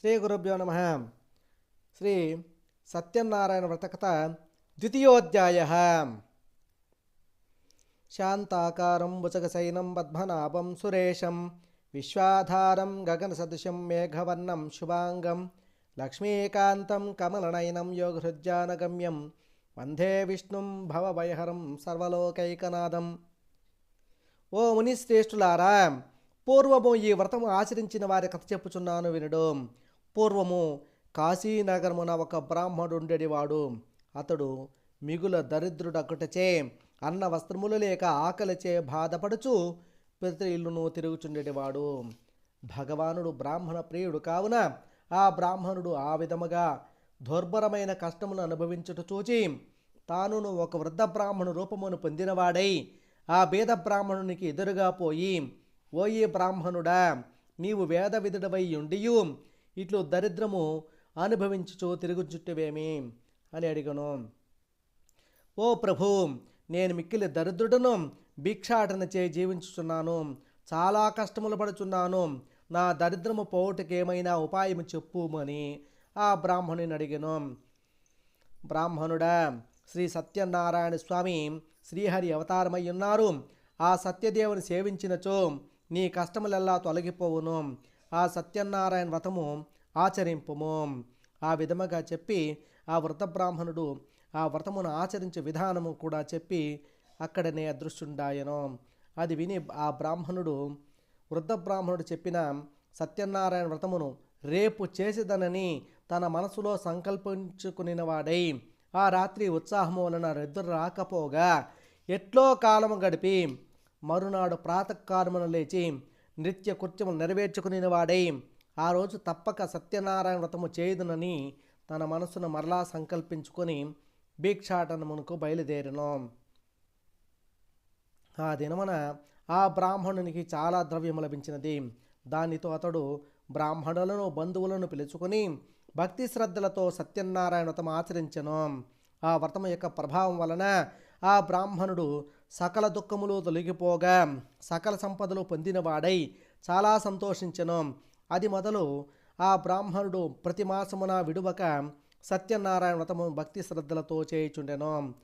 శ్రీ గురుభ్యో నమ. శ్రీ సత్యనారాయణ వ్రతకథ ద్వితీయోధ్యాయ. శాంతాకారం భుజగశయనం పద్మనాభం సురేశం విశ్వాధారం గగనసదృశం మేఘవర్ణం శుభాంగం లక్ష్మీకాంతం కమలనయనం యోగహృజ్జానగమ్యం వందే విష్ణుం భవభయహరం సర్వలోకైకనాథం. ఓ మునిశ్రేష్ఠులారా పూర్వము ఈ వ్రతము ఆచరించిన వారి కథ చెప్పుచున్నాను వినడం. పూర్వము కాశీనగరమున ఒక బ్రాహ్మడుండెడివాడు. అతడు మిగుల దరిద్రుడకటచే అన్న వస్త్రములు లేక ఆకలిచే బాధపడుచు ప్రతి ఇల్లును తిరుగుచుండేటివాడు భగవానుడు బ్రాహ్మణ ప్రియుడు కావున ఆ బ్రాహ్మణుడు ఆ విధముగా దుర్భరమైన కష్టమును అనుభవించుట చూచి తానును ఒక వృద్ధ బ్రాహ్మణు రూపమును పొందినవాడై ఆ భేద బ్రాహ్మణునికి ఎదురుగా పోయి ఓయి బ్రాహ్మణుడా నీవు వేద విధుడవై ఉండియు ఇట్లు దరిద్రము అనుభవించుచు తిరుగుచుట్టువేమి అని అడిగను. ఓ ప్రభు నేను మిక్కిలి దరిద్రుడను భిక్షాటన చే జీవించుచున్నాను. చాలా కష్టములు పడుచున్నాను. నా దరిద్రము పోవుటకేమైనా ఉపాయం చెప్పుమని ఆ బ్రాహ్మణుని అడిగాను. బ్రాహ్మణుడా శ్రీ సత్యనారాయణ స్వామి శ్రీహరి అవతారమై ఉన్నారు. ఆ సత్యదేవుని సేవించినచో నీ కష్టములెల్లా తొలగిపోవును. ఆ సత్యనారాయణ వ్రతము ఆచరింపుము. ఆ విధముగా చెప్పి ఆ వ్రత బ్రాహ్మణుడు ఆ వ్రతమును ఆచరించే విధానము కూడా చెప్పి అక్కడనే అదృష్టుండాయను. అది విని ఆ బ్రాహ్మణుడు వృద్ధ బ్రాహ్మణుడు చెప్పిన సత్యనారాయణ వ్రతమును రేపు చేసేదనని తన మనసులో సంకల్పించుకునినవాడై ఆ రాత్రి ఉత్సాహము వలన నిద్ర రాకపోగా ఎట్లో కాలము గడిపి మరునాడు ప్రాతకాలమును లేచి నిత్య కృత్యము నెరవేర్చుకుని వాడై. ఆ రోజు తప్పక సత్యనారాయణ వ్రతము చేయుదునని తన మనసును మరలా సంకల్పించుకొని భిక్షాటనమునకు బయలుదేరను. ఆ దినమున ఆ బ్రాహ్మణునికి చాలా ద్రవ్యము లభించినది. దానితో అతడు బ్రాహ్మణులను బంధువులను పిలుచుకొని భక్తి శ్రద్ధలతో సత్యనారాయణ వ్రతం ఆచరించెను. ఆ వ్రతం యొక్క ప్రభావం వలన ఆ బ్రాహ్మణుడు సకల దుఃఖములు తొలగిపోగా సకల సంపదలు పొందినవాడై చాలా సంతోషించెను. అది మొదలు ఆ బ్రాహ్మణుడు ప్రతి మాసమున విడువక సత్యనారాయణ వ్రతము భక్తి శ్రద్ధలతో చేయుచుండెను.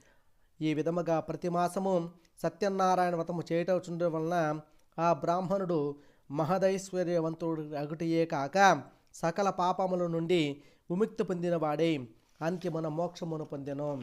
ఈ విధముగా ప్రతి మాసము సత్యనారాయణ వ్రతము చేయటం వలన ఆ బ్రాహ్మణుడు మహదైశ్వర్యవంతుడు అగుటియే కాక సకల పాపముల నుండి విముక్తి పొందినవాడై అంతిమన మోక్షమును పొందెను.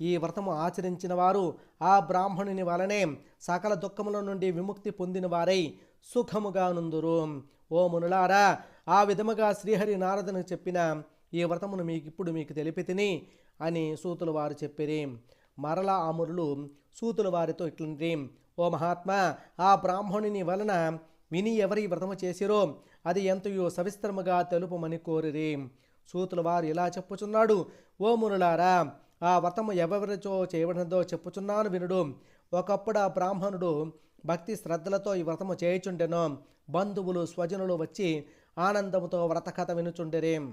ఈ వ్రతము ఆచరించిన వారు ఆ బ్రాహ్మణుని వలనే సకల దుఃఖముల నుండి విముక్తి పొందిన వారై సుఖముగా నుందురు. ఓ మునులారా ఆ విధముగా శ్రీహరి నారదును చెప్పిన ఈ వ్రతమును మీకు ఇప్పుడు మీకు తెలిపితిని అని సూతుల వారు చెప్పిరి. మరలా అమురులు సూతుల వారితో ఇట్లంది ఓ మహాత్మా ఆ బ్రాహ్మణుని వలన విని ఎవరి వ్రతము చేసిరో అది ఎంతయో సవిస్తరముగా తెలుపమని కోరిరి. సూతుల వారు ఇలా చెప్పుచున్నాడు. ఓ మునులారా వ్రతము ఎవరిచో చేయబడినదో చెప్పుచున్నాను వినుడు. ఒకప్పుడు ఆ బ్రాహ్మణుడు భక్తి శ్రద్ధలతో ఈ వ్రతము చేయుచుండెను. బంధువులు స్వజనులు వచ్చి ఆనందముతో వ్రత కథ వినుచుండెరే.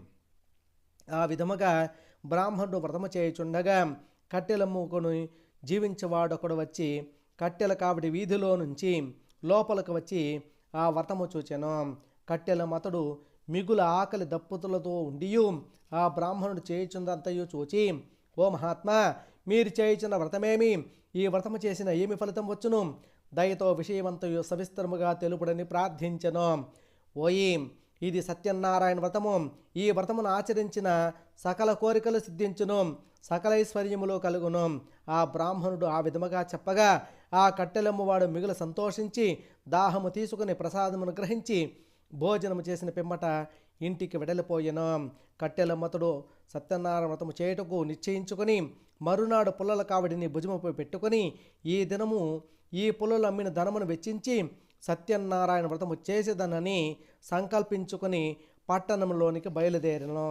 ఆ విధముగా బ్రాహ్మణుడు వ్రతము చేయుచుండగా కట్టెలమ్ముకొని జీవించేవాడొకడు వచ్చి కట్టెల కావిడి వీధిలో నుంచి లోపలికి వచ్చి ఆ వ్రతము చూచెను. కట్టెల మతడు మిగుల ఆకలి దప్పుతులతో ఉండియు ఆ బ్రాహ్మణుడు చేయుచుందంతయు చూచి ఓ మహాత్మా మీరు చేయించిన వ్రతమేమి? ఈ వ్రతము చేసిన ఏమి ఫలితం వచ్చును? దయతో విషయమంతయు సవిస్తరముగా తెలుపుడని ప్రార్థించను. ఓయి ఇది సత్యనారాయణ వ్రతము. ఈ వ్రతమును ఆచరించిన సకల కోరికలు సిద్ధించును. సకలైశ్వర్యములు కలుగును. ఆ బ్రాహ్మణుడు ఆ విధముగా చెప్పగా ఆ కట్టెలమ్మవాడు మిగులు సంతోషించి దాహము తీసుకుని ప్రసాదమును గ్రహించి భోజనము చేసిన పిమ్మట ఇంటికి వెడలిపోయెను కట్టెలమ్మతుడు సత్యనారాయణ వ్రతము చేయుటకు నిశ్చయించుకొని మరునాడు పుల్లల కావిడిని భుజముపై పెట్టుకొని ఈ దినము ఈ పుల్లలు అమ్మిన ధనమును వెచ్చించి సత్యనారాయణ వ్రతము చేసేదనని సంకల్పించుకొని పట్టణంలోనికి బయలుదేరను.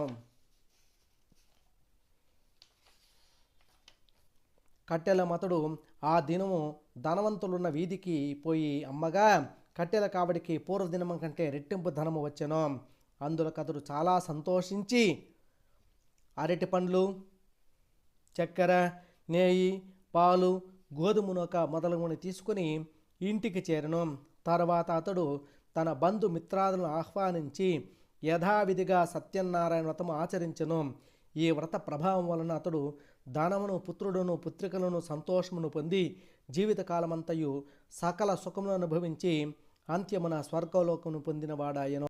కట్టెల మతడు ఆ దినము ధనవంతులున్న వీధికి పోయి అమ్మగా కట్టెల కావడికి పూర్వదినం కంటే రెట్టింపు ధనము వచ్చెను. అందులో అతడు చాలా సంతోషించి అరటి పండ్లు చక్కెర నెయ్యి పాలు గోధుమ నూక మొదలగుని తీసుకుని ఇంటికి చేరను. తర్వాత అతడు తన బంధుమిత్రాదులను ఆహ్వానించి యథావిధిగా సత్యనారాయణ వ్రతము ఆచరించను. ఈ వ్రత ప్రభావం వలన అతడు ధనమును పుత్రుడును పుత్రికలను సంతోషమును పొంది జీవితకాలమంతయు సకల సుఖమును అనుభవించి అంత్యమున స్వర్గలోకమును పొందినవాడాయను.